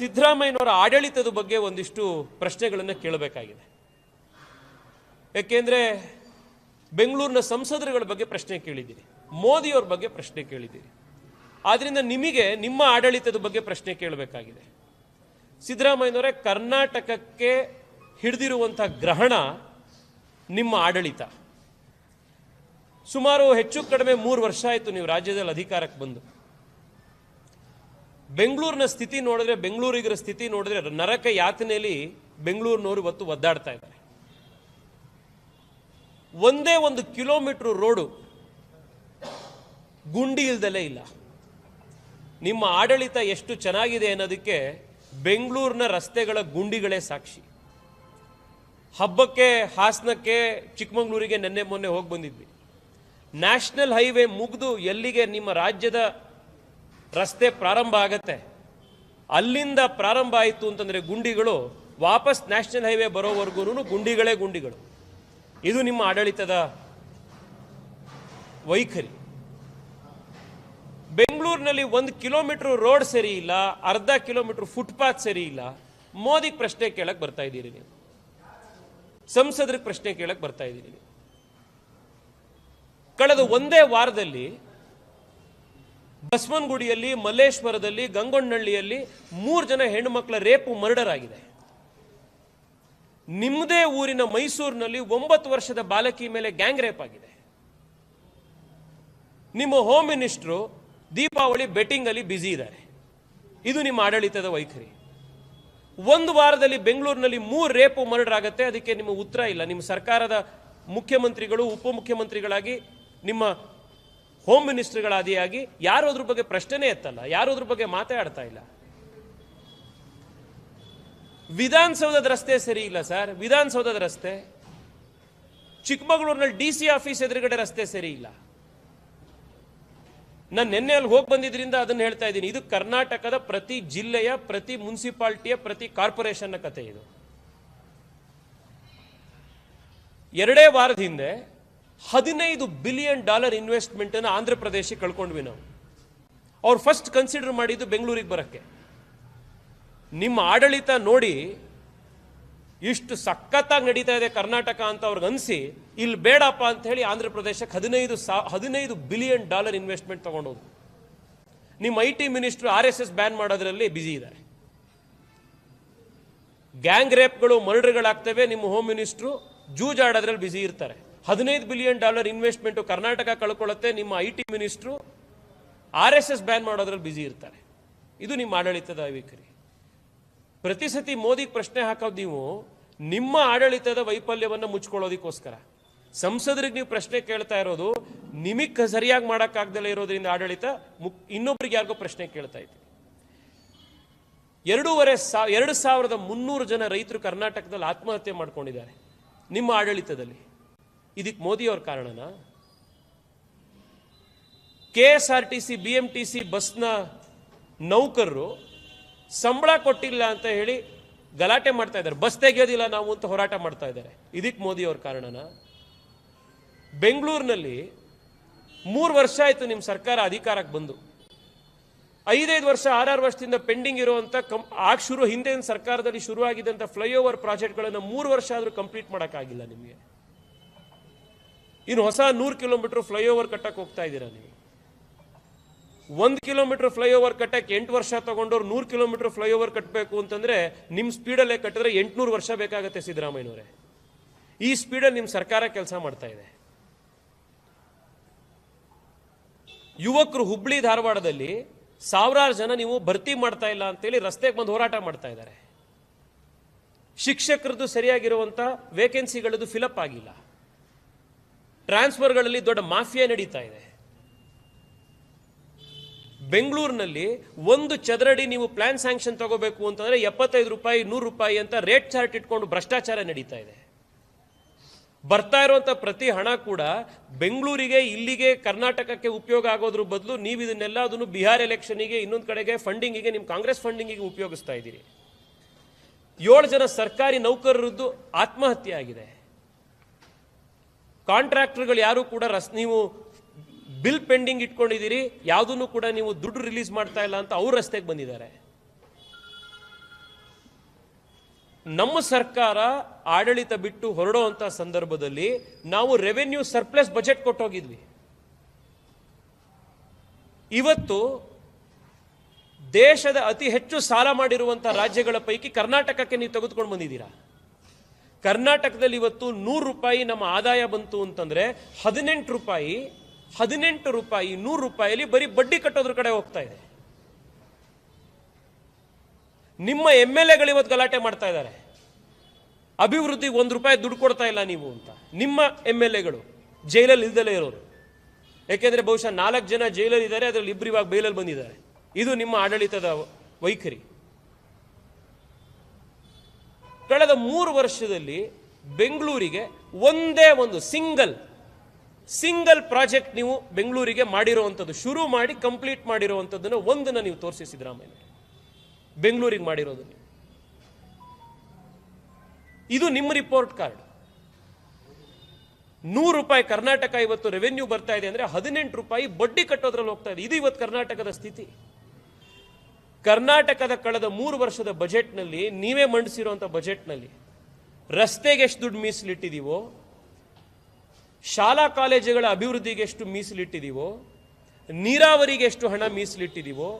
ಸಿದ್ದರಾಮಯ್ಯನವರ ಆಡಳಿತದ ಬಗ್ಗೆ ಒಂದಿಷ್ಟು ಪ್ರಶ್ನೆಗಳನ್ನು ಕೇಳಬೇಕಾಗಿದೆ. ಯಾಕೆಂದ್ರೆ ಬೆಂಗಳೂರಿನ ಸಂಸದರುಗಳ ಬಗ್ಗೆ ಪ್ರಶ್ನೆ ಕೇಳಿದ್ದೀರಿ, ಮೋದಿಯವ್ರ ಬಗ್ಗೆ ಪ್ರಶ್ನೆ ಕೇಳಿದ್ದೀರಿ. ಆದ್ದರಿಂದ ನಿಮಗೆ ನಿಮ್ಮ ಆಡಳಿತದ ಬಗ್ಗೆ ಪ್ರಶ್ನೆ ಕೇಳಬೇಕಾಗಿದೆ. ಸಿದ್ದರಾಮಯ್ಯನವರೇ, ಕರ್ನಾಟಕಕ್ಕೆ ಹಿಡಿದಿರುವಂಥ ಗ್ರಹಣ ನಿಮ್ಮ ಆಡಳಿತ. ಸುಮಾರು ಹೆಚ್ಚು ಕಡಿಮೆ ಮೂರು ವರ್ಷ ಆಯಿತು ನೀವು ರಾಜ್ಯದಲ್ಲಿ ಅಧಿಕಾರಕ್ಕೆ ಬಂದು. ಬೆಂಗಳೂರಿನ ಸ್ಥಿತಿ ನೋಡಿದ್ರೆ, ಬೆಂಗಳೂರಿಗರ ಸ್ಥಿತಿ ನೋಡಿದ್ರೆ ನರಕ ಯಾತನೆಯಲ್ಲಿ ಬೆಂಗಳೂರಿನವರು ಇವತ್ತು ಒದ್ದಾಡ್ತಾ ಇದ್ದಾರೆ. ಒಂದೇ ಒಂದು ಕಿಲೋಮೀಟರ್ ರೋಡು ಗುಂಡಿ ಇಲ್ದಲೇ ಇಲ್ಲ. ನಿಮ್ಮ ಆಡಳಿತ ಎಷ್ಟು ಚೆನ್ನಾಗಿದೆ ಅನ್ನೋದಕ್ಕೆ ಬೆಂಗಳೂರಿನ ರಸ್ತೆಗಳ ಗುಂಡಿಗಳೇ ಸಾಕ್ಷಿ. ಹಬ್ಬಕ್ಕೆ, ಹಾಸನಕ್ಕೆ, ಚಿಕ್ಕಮಗಳೂರಿಗೆ ನೆನ್ನೆ ಮೊನ್ನೆ ಹೋಗಿ ಬಂದಿದ್ವಿ. ನ್ಯಾಷನಲ್ ಹೈವೇ ಮುಗಿದು ಎಲ್ಲಿಗೆ ನಿಮ್ಮ ರಾಜ್ಯದ ರಸ್ತೆ ಪ್ರಾರಂಭ ಆಗತ್ತೆ. ಅಲ್ಲಿಂದ ಪ್ರಾರಂಭ ಆಯಿತು ಅಂತಂದರೆ ಗುಂಡಿಗಳು ವಾಪಸ್ ನ್ಯಾಷನಲ್ ಹೈವೇ ಬರೋವರೆಗೂ ಗುಂಡಿಗಳೇ ಗುಂಡಿಗಳು. ಇದು ನಿಮ್ಮ ಆಡಳಿತದ ವೈಖರಿ. ಬೆಂಗಳೂರಿನಲ್ಲಿ ಒಂದು ಕಿಲೋಮೀಟರ್ ರೋಡ್ ಸರಿ ಇಲ್ಲ, ಅರ್ಧ ಕಿಲೋಮೀಟರ್ ಫುಟ್ಪಾತ್ ಸರಿ ಇಲ್ಲ. ಮೋದಿಗೆ ಪ್ರಶ್ನೆ ಕೇಳಕ್ಕೆ ಬರ್ತಾ ಇದ್ದೀರಿ ನೀವು. ಸಂಸದರಿಗೆ ಪ್ರಶ್ನೆ ಕೇಳಕ್ಕೆ ಬರ್ತಾ ಇದ್ದೀರಿ ನೀವು. ಕಳೆದ ಒಂದೇ ವಾರದಲ್ಲಿ ಬಸವನಗುಡಿಯಲ್ಲಿ, ಮಲ್ಲೇಶ್ವರದಲ್ಲಿ ಗಂಗೊಂಡಳ್ಳಿಯಲ್ಲಿ ಮೂರು ಜನ ಹೆಣ್ಣುಮಕ್ಕಳ ರೇಪು ಮರ್ಡರ್ ಆಗಿದೆ ನಿಮ್ಮದೇ ಊರಿನ ಮೈಸೂರಿನಲ್ಲಿ ಒಂಬತ್ತು ವರ್ಷದ ಬಾಲಕಿ ಮೇಲೆ ಗ್ಯಾಂಗ್ ರೇಪ್ ಆಗಿದೆ. ನಿಮ್ಮ ಹೋಮ್ ಮಿನಿಸ್ಟ್ರು ದೀಪಾವಳಿ ಬೆಟ್ಟಿಂಗ್ ಅಲ್ಲಿ ಬ್ಯುಸಿ ಇದ್ದಾರೆ. ಇದು ನಿಮ್ಮ ಆಡಳಿತದ ವೈಖರಿ. ಒಂದು ವಾರದಲ್ಲಿ ಬೆಂಗಳೂರಿನಲ್ಲಿ ಮೂರು ರೇಪು ಮರ್ಡರ್ ಆಗುತ್ತೆ, ಅದಕ್ಕೆ ನಿಮ್ಮ ಉತ್ತರ ಇಲ್ಲ. ನಿಮ್ಮ ಸರ್ಕಾರದ ಮುಖ್ಯಮಂತ್ರಿಗಳು, ಉಪಮುಖ್ಯಮಂತ್ರಿಗಳಾಗಿ ನಿಮ್ಮ ಹೋಮ್ ಮಿನಿಸ್ಟರ್ಗಳಾದಿಯಾಗಿ ಯಾರು ಅದ್ರ ಬಗ್ಗೆ ಪ್ರಶ್ನೆನೇ ಎತ್ತಲ್ಲ ಯಾರು ಅದ್ರ ಬಗ್ಗೆ ಮಾತಾಡ್ತಾ ಇಲ್ಲ. ವಿಧಾನಸೌಧದ ರಸ್ತೆ ಸರಿ ಇಲ್ಲ ಸರ್, ವಿಧಾನಸೌಧದ ರಸ್ತೆ. ಚಿಕ್ಕಮಗಳೂರಿನಲ್ಲಿ ಡಿ ಸಿ ಆಫೀಸ್ ಎದುರುಗಡೆ ರಸ್ತೆ ಸರಿ ಇಲ್ಲ. ನಾನು ನಿನ್ನೆ ಅಲ್ಲಿ ಹೋಗಿ ಬಂದಿದ್ರಿಂದ ಅದನ್ನ ಹೇಳ್ತಾ ಇದ್ದೀನಿ. ಇದು ಕರ್ನಾಟಕದ ಪ್ರತಿ ಜಿಲ್ಲೆಯ, ಪ್ರತಿ ಮುನ್ಸಿಪಾಲ್ಟಿಯ, ಪ್ರತಿ ಕಾರ್ಪೊರೇಷನ್ನ ಕತೆ ಇದು. ಎರಡೇ ವಾರದ ಹಿಂದೆ ಹದಿನೈದು ಬಿಲಿಯನ್ ಡಾಲರ್ ಇನ್ವೆಸ್ಟ್ಮೆಂಟ್ ಅನ್ನು ಆಂಧ್ರ ಪ್ರದೇಶಕ್ಕೆ ಕಳ್ಕೊಂಡ್ವಿ ನಾವು. ಅವ್ರು ಫಸ್ಟ್ ಕನ್ಸಿಡರ್ ಮಾಡಿದ್ದು ಬೆಂಗಳೂರಿಗೆ ಬರೋಕ್ಕೆ. ನಿಮ್ಮ ಆಡಳಿತ ನೋಡಿ ಇಷ್ಟು ಸಖತ್ತಾಗಿ ನಡೀತಾ ಇದೆ ಕರ್ನಾಟಕ ಅಂತ ಅವ್ರಿಗೆ ಅನಿಸಿ ಇಲ್ಲಿ ಬೇಡಪ್ಪ ಅಂತ ಹೇಳಿ ಆಂಧ್ರ ಪ್ರದೇಶಕ್ಕೆ ಹದಿನೈದು ಸಾ, ಹದಿನೈದು ಬಿಲಿಯನ್ ಡಾಲರ್ ಇನ್ವೆಸ್ಟ್ಮೆಂಟ್ ತಗೊಂಡೋದು ನಿಮ್ಮ I T minister R S S ban ಮಾಡೋದ್ರಲ್ಲಿ ಬ್ಯುಸಿ ಇದ್ದಾರೆ ಗ್ಯಾಂಗ್ ರೇಪ್ಗಳು, ಮರ್ಡರ್ಗಳಾಗ್ತವೆ, ನಿಮ್ಮ ಹೋಮ್ ಮಿನಿಸ್ಟ್ರು ಜೂಜಾಡೋದ್ರಲ್ಲಿ ಬ್ಯುಸಿ ಇರ್ತಾರೆ. ಹದಿನೈದು ಬಿಲಿಯನ್ ಡಾಲರ್ ಇನ್ವೆಸ್ಟ್ಮೆಂಟು ಕರ್ನಾಟಕ ಕಳ್ಕೊಳ್ಳುತ್ತೆ. ನಿಮ್ಮ I T minister R S S ban ಮಾಡೋದ್ರಲ್ಲಿ ಬ್ಯುಸಿ ಇರ್ತಾರೆ. ಇದು ನಿಮ್ಮ ಆಡಳಿತದ ವೈಖರಿ ಪ್ರತಿ ಸತಿ ಮೋದಿಗೆ ಪ್ರಶ್ನೆ ಹಾಕೋದು ನೀವು, ನಿಮ್ಮ ಆಡಳಿತದ ವೈಫಲ್ಯವನ್ನು ಮುಚ್ಕೊಳ್ಳೋದಕ್ಕೋಸ್ಕರ. ಸಂಸದರಿಗೆ ನೀವು ಪ್ರಶ್ನೆ ಕೇಳ್ತಾ ಇರೋದು, ನಿಮಗೆ ಸರಿಯಾಗಿ ಮಾಡೋಕ್ಕಾಗ್ದಲೇ ಇರೋದ್ರಿಂದ ಆಡಳಿತ, ಮುಕ್, ಇನ್ನೊಬ್ರಿಗೆ ಯಾರಿಗೋ ಪ್ರಶ್ನೆ ಕೇಳ್ತಾ ಇದ್ದೀವಿ ಎರಡೂವರೆ ಸಾ, ಎರಡು ಸಾವಿರದ ಮುನ್ನೂರು ಜನ ರೈತರು ಕರ್ನಾಟಕದಲ್ಲಿ ಆತ್ಮಹತ್ಯೆ ಮಾಡ್ಕೊಂಡಿದ್ದಾರೆ. ನಿಮ್ಮ ಆಡಳಿತದಲ್ಲಿ. ಇದಕ್ಕೆ ಮೋದಿಯವ್ರ ಕಾರಣನಾ? K S R T C, B M T C ಬಸ್ನ ನೌಕರರು ಸಂಬಳ ಕೊಟ್ಟಿಲ್ಲ ಅಂತ ಹೇಳಿ ಗಲಾಟೆ ಮಾಡ್ತಾ ಇದ್ದಾರೆ. ಬಸ್ ತೆಗೆಯೋದಿಲ್ಲ ನಾವು ಅಂತ ಹೋರಾಟ ಮಾಡ್ತಾ ಇದ್ದಾರೆ. ಇದಕ್ಕೆ ಮೋದಿ ಅವ್ರ ಕಾರಣನ? ಬೆಂಗಳೂರಿನಲ್ಲಿ ಮೂರು ವರ್ಷ ಆಯಿತು ನಿಮ್ಮ ಸರ್ಕಾರ ಅಧಿಕಾರಕ್ಕೆ ಬಂದು. ಐದೈದು ವರ್ಷ, ಆರಾರು ವರ್ಷದಿಂದ ಪೆಂಡಿಂಗ್ ಇರುವಂಥ ಕಂ, ಆಗ ಶುರು ಹಿಂದಿನ ಸರ್ಕಾರದಲ್ಲಿ ಶುರುವಾಗಿದ್ದಂಥ ಫ್ಲೈಓವರ್ ಪ್ರಾಜೆಕ್ಟ್ಗಳನ್ನು ಮೂರು ವರ್ಷ ಆದರೂ ಕಂಪ್ಲೀಟ್ ಮಾಡೋಕ್ಕಾಗಿಲ್ಲ ನಿಮಗೆ. ಇನ್ನು ಹೊಸ ನೂರು ಕಿಲೋಮೀಟರ್ ಫ್ಲೈಓವರ್ ಕಟ್ಟಕ್ಕೆ ಹೋಗ್ತಾ ಇದ್ದೀರಾ ನೀವು? ಒಂದು ಕಿಲೋಮೀಟರ್ ಫ್ಲೈಓವರ್ ಕಟ್ಟಕ್ಕೆ ಎಂಟು ವರ್ಷ ತಗೊಂಡವ್ರು ನೂರು ಕಿಲೋಮೀಟರ್ ಫ್ಲೈಓವರ್ ಕಟ್ಟಬೇಕು ಅಂತಂದ್ರೆ ನಿಮ್ಮ ಸ್ಪೀಡಲ್ಲೇ ಕಟ್ಟಿದ್ರೆ ಎಂಟುನೂರು ವರ್ಷ ಬೇಕಾಗುತ್ತೆ ಸಿದ್ದರಾಮಯ್ಯನವರೇ. ಈ ಸ್ಪೀಡಲ್ಲಿ ನಿಮ್ಮ ಸರ್ಕಾರ ಕೆಲಸ ಮಾಡ್ತಾ ಇದೆ. ಯುವಕರು ಹುಬ್ಳಿ ಧಾರವಾಡದಲ್ಲಿ ಸಾವಿರಾರು ಜನ ನೀವು ಭರ್ತಿ ಮಾಡ್ತಾ ಇಲ್ಲ ಅಂತೇಳಿ ರಸ್ತೆಗೆ ಬಂದು ಹೋರಾಟ ಮಾಡ್ತಾ ಇದ್ದಾರೆ. ಶಿಕ್ಷಕರದ್ದು ಸರಿಯಾಗಿರುವಂಥ ವೇಕೆನ್ಸಿಗಳದ್ದು ಫಿಲಪ್ ಆಗಿಲ್ಲ. ಟ್ರಾನ್ಸ್ಫರ್ಗಳಲ್ಲಿ ದೊಡ್ಡ ಮಾಫಿಯಾ ನಡೀತಾ ಇದೆ. ಬೆಂಗಳೂರಿನಲ್ಲಿ ಒಂದು ಚದರಡಿ ನೀವು ಪ್ಲಾನ್ ಸ್ಯಾಂಕ್ಷನ್ ತಗೋಬೇಕು ಅಂತಂದರೆ ಎಪ್ಪತ್ತೈದು ರೂಪಾಯಿ, ನೂರು ರೂಪಾಯಿ ಅಂತ ರೇಟ್ ಚಾರ್ಟ್ ಇಟ್ಕೊಂಡು ಭ್ರಷ್ಟಾಚಾರ ನಡೀತಾ ಇದೆ. ಬರ್ತಾ ಇರುವಂಥ ಪ್ರತಿ ಹಣ ಕೂಡ ಬೆಂಗಳೂರಿಗೆ, ಇಲ್ಲಿಗೆ, ಕರ್ನಾಟಕಕ್ಕೆ ಉಪಯೋಗ ಆಗೋದ್ರ ಬದಲು ನೀವು ಇದನ್ನೆಲ್ಲ ಅದನ್ನು ಬಿಹಾರ್ ಎಲೆಕ್ಷನಿಗೆ, ಇನ್ನೊಂದು ಕಡೆಗೆ ಫಂಡಿಂಗಿಗೆ ನಿಮ್ಮ ಕಾಂಗ್ರೆಸ್ ಫಂಡಿಂಗಿಗೆ ಉಪಯೋಗಿಸ್ತಾ ಇದ್ದೀರಿ. ಏಳು ಜನ ಸರ್ಕಾರಿ ನೌಕರರದ್ದು ಆತ್ಮಹತ್ಯೆ ಆಗಿದೆ. ಕಾಂಟ್ರಾಕ್ಟರ್ಗಳು ಯಾರು ಕೂಡ ರಸ್, ನೀವು ಬಿಲ್ ಪೆಂಡಿಂಗ್ ಇಟ್ಕೊಂಡಿದ್ದೀರಿ, ಯಾವುದನ್ನು ಕೂಡ ನೀವು ದುಡ್ಡು ರಿಲೀಸ್ ಮಾಡ್ತಾ ಇಲ್ಲ ಅಂತ ಅವ್ರ ರಸ್ತೆಗೆ ಬಂದಿದ್ದಾರೆ. ನಮ್ಮ ಸರ್ಕಾರ ಆಡಳಿತ ಬಿಟ್ಟು ಹೊರಡುವಂತ ಸಂದರ್ಭದಲ್ಲಿ ನಾವು ರೆವೆನ್ಯೂ ಸರ್ಪ್ಲಸ್ ಬಜೆಟ್ ಕೊಟ್ಟೋಗಿದ್ವಿ. ಇವತ್ತು ದೇಶದ ಅತಿ ಹೆಚ್ಚು ಸಾಲ ಮಾಡಿರುವಂತಹ ರಾಜ್ಯಗಳ ಪೈಕಿ ಕರ್ನಾಟಕಕ್ಕೆ ನೀವು ತೆಗೆದುಕೊಂಡು ಬಂದಿದ್ದೀರಾ? ಕರ್ನಾಟಕದಲ್ಲಿ ಇವತ್ತು ನೂರು ರೂಪಾಯಿ ನಮ್ಮ ಆದಾಯ ಬಂತು ಅಂತಂದ್ರೆ ಹದಿನೆಂಟು ರೂಪಾಯಿ ಹದಿನೆಂಟು ರೂಪಾಯಿ, ನೂರು ರೂಪಾಯಿಯಲ್ಲಿ ಬರೀ ಬಡ್ಡಿ ಕಟ್ಟೋದ್ರ ಕಡೆ ಹೋಗ್ತಾ ಇದೆ. ನಿಮ್ಮ ಎಂ ಎಲ್ ಎಗಳು ಇವತ್ತು ಗಲಾಟೆ ಮಾಡ್ತಾ ಇದ್ದಾರೆ. ಅಭಿವೃದ್ಧಿಗೆ ಒಂದು ರೂಪಾಯಿ ದುಡ್ಡು ಕೊಡ್ತಾ ಇಲ್ಲ ನೀವು ಅಂತ. ನಿಮ್ಮ ಎಂ ಎಲ್ ಎಗಳು ಜೈಲಲ್ಲಿ ಇಲ್ದಲೇ ಇರೋರು. ಯಾಕೆಂದ್ರೆ ಬಹುಶಃ ನಾಲ್ಕು ಜನ ಜೈಲಲ್ಲಿ ಇದ್ದಾರೆ, ಅದರಲ್ಲಿ ಇಬ್ಬರು ಇವಾಗ ಬೈಲಲ್ಲಿ ಬಂದಿದ್ದಾರೆ. ಇದು ನಿಮ್ಮ ಆಡಳಿತದ ವೈಖರಿ. ಕಳೆದ ಮೂರು ವರ್ಷದಲ್ಲಿ ಬೆಂಗಳೂರಿಗೆ ಒಂದೇ ಒಂದು ಸಿಂಗಲ್ ಸಿಂಗಲ್ ಪ್ರಾಜೆಕ್ಟ್ ನೀವು ಬೆಂಗಳೂರಿಗೆ ಮಾಡಿರುವಂಥದ್ದು, ಶುರು ಮಾಡಿ ಕಂಪ್ಲೀಟ್ ಮಾಡಿರುವಂಥದ್ದನ್ನು ಒಂದನ್ನು ನೀವು ತೋರಿಸಿ ಸಿದ್ದರಾಮಯ್ಯ. ಬೆಂಗಳೂರಿಗೆ ಮಾಡಿರೋದು ಇದು ನಿಮ್ಮ ರಿಪೋರ್ಟ್ ಕಾರ್ಡ್ ನೂರು ರೂಪಾಯಿ ಕರ್ನಾಟಕ ಇವತ್ತು ರೆವೆನ್ಯೂ ಬರ್ತಾ ಇದೆ ಅಂದರೆ ಹದಿನೆಂಟು ರೂಪಾಯಿ ಬಡ್ಡಿ ಕಟ್ಟೋದ್ರಲ್ಲಿ ಹೋಗ್ತಾ ಇದೆ. ಇದು ಇವತ್ತು ಕರ್ನಾಟಕದ ಸ್ಥಿತಿ. ಕರ್ನಾಟಕದ ಕಳೆದ ಮೂರು ವರ್ಷದ ಬಜೆಟ್ನಲ್ಲಿ ನೀವೇ ಮಂಡಿಸಿರುವಂಥ ಬಜೆಟ್ನಲ್ಲಿ ರಸ್ತೆಗೆ ಎಷ್ಟು ದುಡ್ಡು ಮೀಸಲಿಟ್ಟಿದೀವೋ ಶಾಲಾ ಕಾಲೇಜುಗಳ ಅಭಿವೃದ್ಧಿಗೆ ಎಷ್ಟು ಮೀಸಲಿಟ್ಟಿದೀವೋ ನೀರಾವರಿಗೆ ಎಷ್ಟು ಹಣ ಮೀಸಲಿಟ್ಟಿದೀವೋ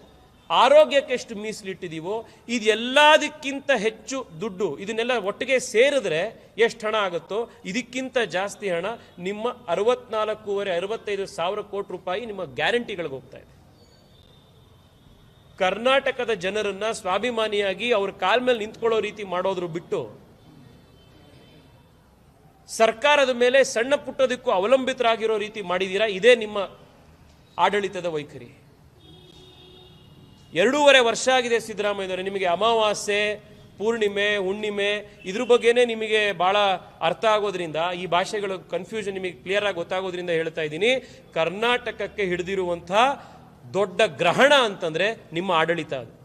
ಆರೋಗ್ಯಕ್ಕೆ ಎಷ್ಟು ಮೀಸಲಿಟ್ಟಿದೀವೋ ಇದೆಲ್ಲದಕ್ಕಿಂತ ಹೆಚ್ಚು ದುಡ್ಡು, ಇದನ್ನೆಲ್ಲ ಒಟ್ಟಿಗೆ ಸೇರಿದ್ರೆ ಎಷ್ಟು ಹಣ ಆಗುತ್ತೋ, ಇದಕ್ಕಿಂತ ಜಾಸ್ತಿ ಹಣ ನಿಮ್ಮ ಅರವತ್ನಾಲ್ಕೂವರೆ, ಅರವತ್ತೈದು ಸಾವಿರ ಕೋಟಿ ರೂಪಾಯಿ ನಿಮ್ಮ ಗ್ಯಾರಂಟಿಗಳಿಗೆ ಹೋಗ್ತಾ ಇದೆ. ಕರ್ನಾಟಕದ ಜನರನ್ನ ಸ್ವಾಭಿಮಾನಿಯಾಗಿ ಅವ್ರ ಕಾಲ್ ಮೇಲೆ ನಿಂತ್ಕೊಳ್ಳೋ ರೀತಿ ಮಾಡೋದ್ರು ಬಿಟ್ಟು ಸರ್ಕಾರದ ಮೇಲೆ ಸಣ್ಣ ಪುಟ್ಟದಕ್ಕೂ ಅವಲಂಬಿತರಾಗಿರೋ ರೀತಿ ಮಾಡಿದ್ದೀರಾ ಇದೇ ನಿಮ್ಮ ಆಡಳಿತದ ವೈಖರಿ. ಎರಡೂವರೆ ವರ್ಷ ಆಗಿದೆ ಸಿದ್ದರಾಮಯ್ಯನವರೇ, ನಿಮಗೆ ಅಮಾವಾಸ್ಯೆ, ಪೂರ್ಣಿಮೆ, ಹುಣ್ಣಿಮೆ, ಇದ್ರ ಬಗ್ಗೆನೇ ನಿಮಗೆ ಬಹಳ ಅರ್ಥ ಆಗೋದ್ರಿಂದ, ಈ ಭಾಷೆಗಳ ಕನ್ಫ್ಯೂಷನ್ ನಿಮಗೆ ಕ್ಲಿಯರ್ ಆಗಿ ಗೊತ್ತಾಗೋದ್ರಿಂದ ಹೇಳ್ತಾ ಇದ್ದೀನಿ, ಕರ್ನಾಟಕಕ್ಕೆ ಹಿಡಿದಿರುವಂತಹ ದೊಡ್ಡ ಗ್ರಹಣ ಅಂತಂದರೆ ನಿಮ್ಮ ಆಡಳಿತ ಅದು.